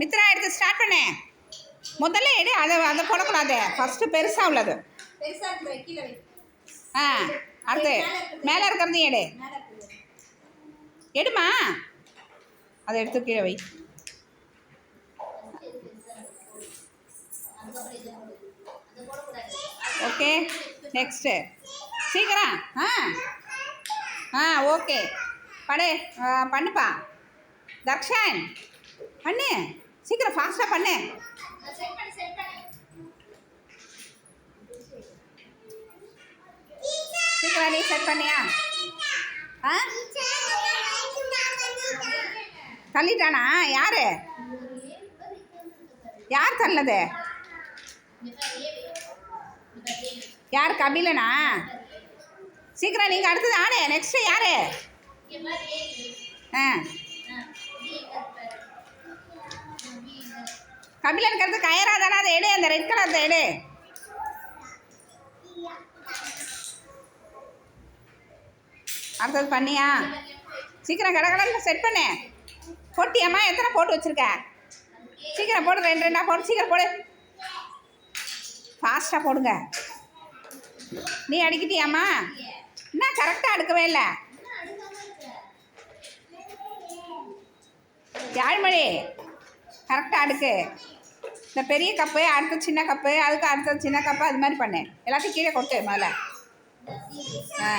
மித்ரா எடுத்து ஸ்டார்ட் பண்ணு. முதல்ல எடு அதை அதை போடக்கூடாது. ஃபஸ்ட்டு பெருசாக உள்ளது. ஆ அடுத்து மேலே இருக்கிறதையும் எடு. எடுமா? அதை எடுத்து கீழே வை. ஓகே நெக்ஸ்ட்டு சீக்கிரம். ஆ ஆ ஓகே. படு பண்ணுப்பா. தர்ஷன் பண்ணு. சீக்கிரம் ஃபாஸ்ட்டாக பண்ணு. சீக்கிரம் நீ செட் பண்ணியா? ஆ? தள்ளிட்டானா? யார்? யார் தள்ளது யார் கபிலனா? சீக்கிரம் நீங்கள் அடுத்தது ஆடு நெக்ஸ்ட்டு யார்? ஆ. கபிலனுக்கு அடுத்து கயரா தானே? அதை எடு அந்த ரெட் கலர் எடு. அடுத்தது பண்ணியா? சீக்கிரம் கடகடன்னு செட் பண்ணு. போட்டியம்மா எத்தனை போட்டு வச்சிருக்க? சீக்கிரம் போடு ரெண்டு ரெண்டாக போடு சீக்கிரம் போடு. ஃபாஸ்ட்டாக போடுங்க. நீ அடிக்கிட்டியாம்மா? என்ன கரெக்டாக அடுக்கவே இல்லை? யாழ்மொழி கரெக்டாக அடுக்கு. இந்த பெரிய கப்பு அடுத்த சின்ன கப்பு அதுக்கு அடுத்த சின்ன கப்பு அது மாதிரி பண்ணு. எல்லாத்தையும் கீழே கொட்டு முதல்ல. ஆ.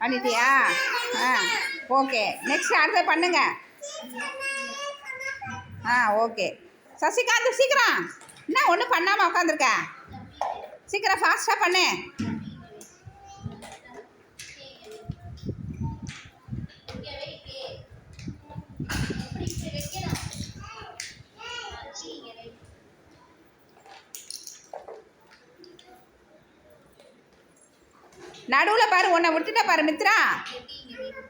பண்ணிட்டியா? ஆ. ஓகே. நெக்ஸ்ட் அடுத்தது பண்ணுங்க. ஆ ஓகே. சசிகாந்த் சீக்கிரம். என்ன ஒன்றும் பண்ணாமல் உட்காந்துருக்க சீக்கிரம் ஃபாஸ்ட்டாக பண்ணு. நடுவில் பாரு உன்னை விட்டுட்ட பாரு மித்ரா.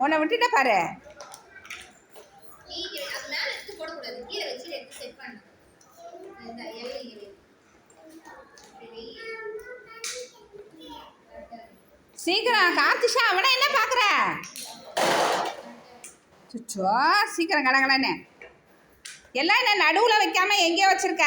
உன்னை விட்டுட்ட பாரு. சீக்கிரம் கார்த்திஷா அவனை என்ன பார்க்குற சுச்சோ சீக்கிரம் கடகடன்னு எல்லாம் என்ன நடுவில் வைக்காம எங்கேயோ வச்சுருக்க?